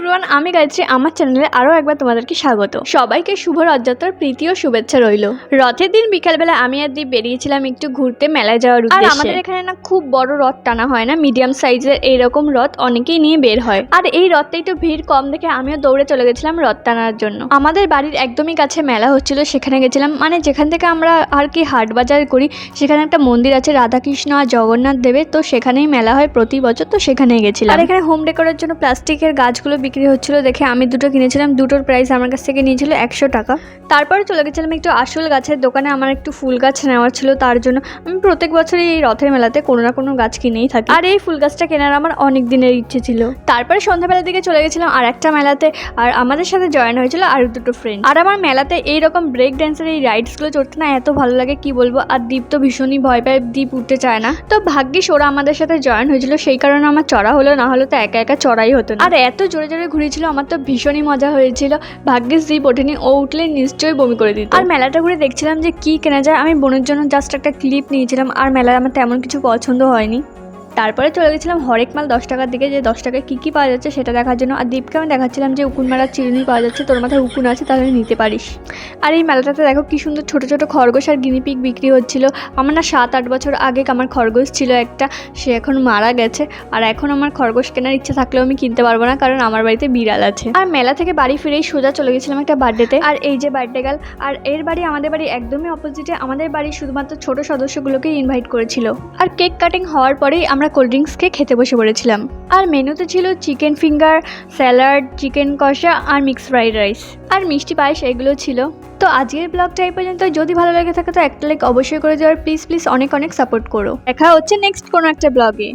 Everyone আমি গায়ত্রী আমার চ্যানেলে আরও একবার তোমাদেরকে স্বাগত। সবাইকে শুভ রথযাত্রার প্রীতি ও শুভেচ্ছা রইল। রথের দিন বিকালবেলা আমি আর দীপ বেরিয়েছিলাম একটু ঘুরতে মেলায় যাওয়ার আর আমাদের এখানে না খুব বড় রথ টানা হয় না মিডিয়াম সাইজের এইরকম রথ অনেকেই নিয়ে বের হয়। আর এই রথটা একটু ভিড় কম দেখে আমিও দৌড়ে চলে গেছিলাম রথ টানার জন্য। আমাদের বাড়ির একদমই কাছে মেলা হচ্ছিল সেখানে গেছিলাম। মানে যেখান থেকে আমরা আর কি হাট বাজার করি সেখানে একটা মন্দির আছে রাধাকৃষ্ণ আর জগন্নাথ দেবের। তো সেখানেই মেলা হয় প্রতি বছর তো সেখানেই গেছিলাম। আর এখানে হোম ডেকোরের জন্য প্লাস্টিকের গাছগুলো বিক্রি হচ্ছিল দেখে আমি দুটো কিনেছিলাম, দুটোর প্রাইস আমার কাছ থেকে নিয়েছিল একশো টাকা। তারপরে চলে গেছিলাম একটু আসল গাছের দোকানে, আমার একটু ফুল গাছ নেওয়ার ছিল তার জন্য। আমি প্রত্যেক বছরই এই রথের মেলাতে কোনো না কোনো গাছ কিনেই থাকি। আর এই ফুল গাছটা কেনার আমার অনেক দিনের ইচ্ছে ছিল। তারপরে সন্ধ্যাবেলার দিকে চলে গেছিলাম আর একটা মেলাতে, আর আমাদের সাথে জয়েন হয়েছিল আর দুটো ফ্রেন্ড আর আমার মেলাতে এইরকম ব্রেক ড্যান্সের এই রাইডসগুলো চড়তে না এত ভালো লাগে, কি বলব? আর দীপ তো ভীষণই ভয় পায়, দীপ উঠতে চায় না। তো ভাগ্যিস ওরা আমাদের সাথে জয়েন হয়েছিল, সেই কারণে আমার চড়া হলো, না হলে তো একা একা চড়াই হতো না। আর এত জোরে জোরে ঘুরেছিল, আমার তো ভীষণই মজা হয়েছিল। ভাগ্যিস জিপ ওঠেনি ও উঠলে নিশ্চয়ই বমি করে দিত। আর মেলাটা ঘুরে দেখছিলাম যে কি কেনা যায়, আমি বোনের জন্য জাস্ট একটা ক্লিপ নিয়েছিলাম, আর মেলায় আমার তেমন কিছু পছন্দ হয়নি। তারপরে চলে গেছিলাম হরেক মাল দশ টাকার দিকে, যে দশ টাকায় কী কী পাওয়া যাচ্ছে সেটা দেখার জন্য। আর দীপকে আমি দেখাচ্ছিলাম যে উকুন মেলার চিরুনি পাওয়া যাচ্ছে, তোর মাথায় উকুন আছে তাহলে নিতে পারিস। আর এই মেলাটাতে দেখো কি সুন্দর ছোটো ছোটো খরগোশ আর গিনিপিক বিক্রি হচ্ছিল। আমার না সাত আট বছর আগে আমার খরগোশ ছিল একটা, সে এখন মারা গেছে। আর এখন আমার খরগোশ কেনার ইচ্ছা থাকলেও আমি কিনতে পারব না, কারণ আমার বাড়িতে বিড়াল আছে। আর মেলা থেকে বাড়ি ফিরেই সোজা চলে গেছিলাম একটা বার্থডেতে আর এই যে বার্থডে গার্ল আর এর বাড়ি আমাদের বাড়ি একদমই অপোজিটে আমাদের বাড়ি শুধুমাত্র ছোট সদস্যগুলোকে ইনভাইট করেছিল। আর কেক কাটিং হওয়ার পরেই আমরা কোল্ড ড্রিঙ্কসকে খেতে বসে পড়েছিলাম। আর মেনুতে ছিল চিকেন ফিঙ্গার স্যালাড চিকেন কষা আর মিক্স ফ্রাইড রাইস আর মিষ্টি পায়েস এগুলো ছিল। তো আজকের ব্লগটা এই পর্যন্ত। যদি ভালো লাগে থাকে তো একটা লাইক অবশ্যই করে দেওয়ার প্লিজ প্লিজ অনেক অনেক সাপোর্ট করো। দেখা হচ্ছে নেক্সট কোনো একটা ব্লগে।